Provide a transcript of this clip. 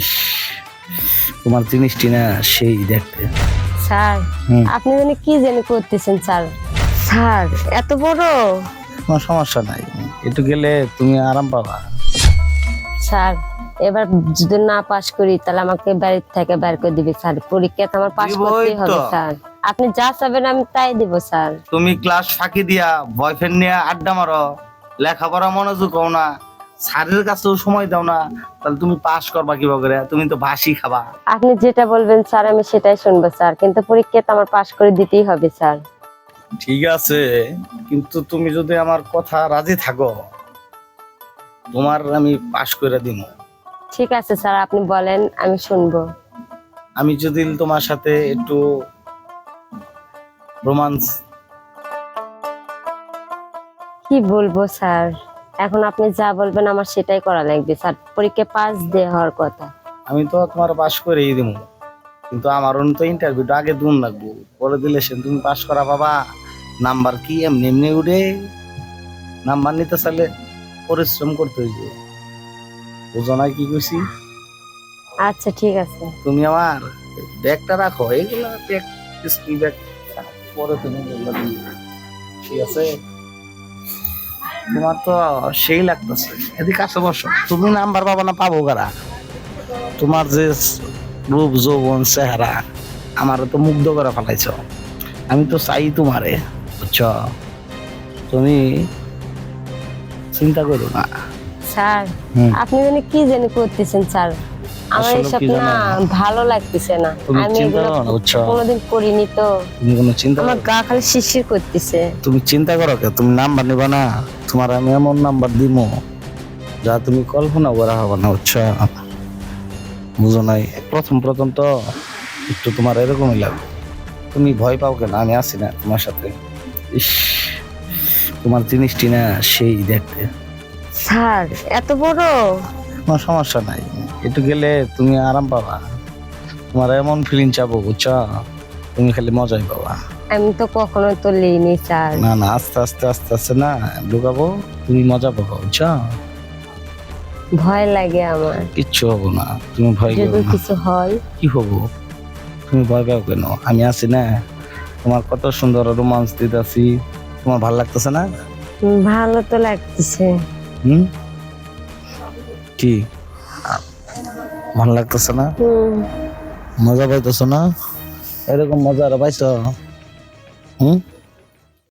ইস তোমার জিনিসটি না সেই দেখতে। স্যার আপনি জানি কি জানি করতেছেন স্যার। স্যার এত বড়? কোনো সমস্যা নাই। একটু গেলে তুমি আরাম পাবা। স্যার এবার যদি না পাশ করি তাহলে আমাকে বাড়ির থেকে বের করে দিবে স্যার। পরীক্ষাতে আমার পাশ করতেই হবে স্যার। আপনি যা চাবেন আমি তাই দিব স্যার। তুমি ক্লাস ফাঁকি দিয়া বয়ফ্রেন্ড নিয়ে আড্ডা মারো লেখাপড়া মনোযোগ হও না। স্যারের কাছেও সময় দাও না তাহলে তুমি পাস করবা কীভাবে করে? তুমি তো বাসি খাবা। আপনি যেটা বলবেন স্যার আমি সেটাই শুনব স্যার। কিন্তু পরীক্ষাতে আমার পাশ করে দিতেই হবে স্যার। ঠিক আছে কিন্তু তুমি যদি আমার কথা রাজি থাকো তোমার আমি পাস করে দিব। ঠিক আছে স্যার আপনি বলেন আমি শুনব। আমি যদি তোমার সাথে একটু রোমান্স কি বলব স্যার? এখন আপনি যা বলবেন আমার সেটাই করা লাগবে স্যার। পরীক্ষা পাস দিয়ে হওয়ার কথা। আমি তো তোমার পাস করেই দিব কিন্তু আমার তো ইন্টারভিউটা আগে দূর লাগবো। পরে দিলে সে তুমি পাস করা বাবা নাম্বার কি এমনি এমনি উঠে নাম্বার নিতে চাইলে পরিশ্রম করতে হইবে। বুঝো না কি কইছি? আচ্ছা ঠিক আছে। তুমি আমার ব্যাগটা রাখো এগুলো ব্যাগ স্কুল ব্যাগ পরে তুমি। ঠিক আছে? তোমার তো সেই লাগতেছে। এদিকে আসো বসো। তুমি নাম্বার পাবো না পাবো কারা? তোমার যে রূপ যৌবন চেহারা আমার তো মুগ্ধ করে ফেলাইছ। আমি তো চাই তোমারে বুঝছ? তুমি চিন্তা করো না। স্যার আপনি মানে কি জানি করতেছেন স্যার? আমার এসব না ভালো লাগতেছে না। তুমি আমি এগুলো কোনোদিন করিনি তো। তুমি কোনো চিন্তা আমার গা খালি শিরশির করতেছে। তুমি চিন্তা করো কে? তুমি নাম্বার নিবা না? তোমার আমি এমন নাম্বার দিব যা তুমি কল্পনা করা হবে না বুঝছ? বুঝো নাই? প্রথম প্রথম তো একটু তোমার এরকমই লাগবে তুমি ভয় পাও কেন? আমি আছি না তোমার সাথে। ইস তোমার জিনিসটি না সেই দেখতে। স্যার এত বড়? কোনো সমস্যা নাই। একটু গেলে তুমি আরাম পাবা। তোমার এমন ফিলিং চাবো বুঝছ? তুমি খালি মজাই পাবা। আমি তো কখনো তো লিনি স্যার। না না আস্তে আস্তে আস্তে আস্তে না ঢুকাবো তুমি মজা পাবো বুঝছ? ভয় লাগে আমার। কিচ্ছু হব না তুমি ভয় যদি কিছু হয়। কি হব? তুমি ভয় পাও কেন? আমি আছি না। তোমার কত সুন্দর রোমান্স দিতেছি। তোমার ভালো লাগতেছে না? ভালো তো লাগতেছে। হুম? কি ভালো লাগতেছে না? মজা পাইতেছ না? এরকম মজা আর পাইছ? হুম?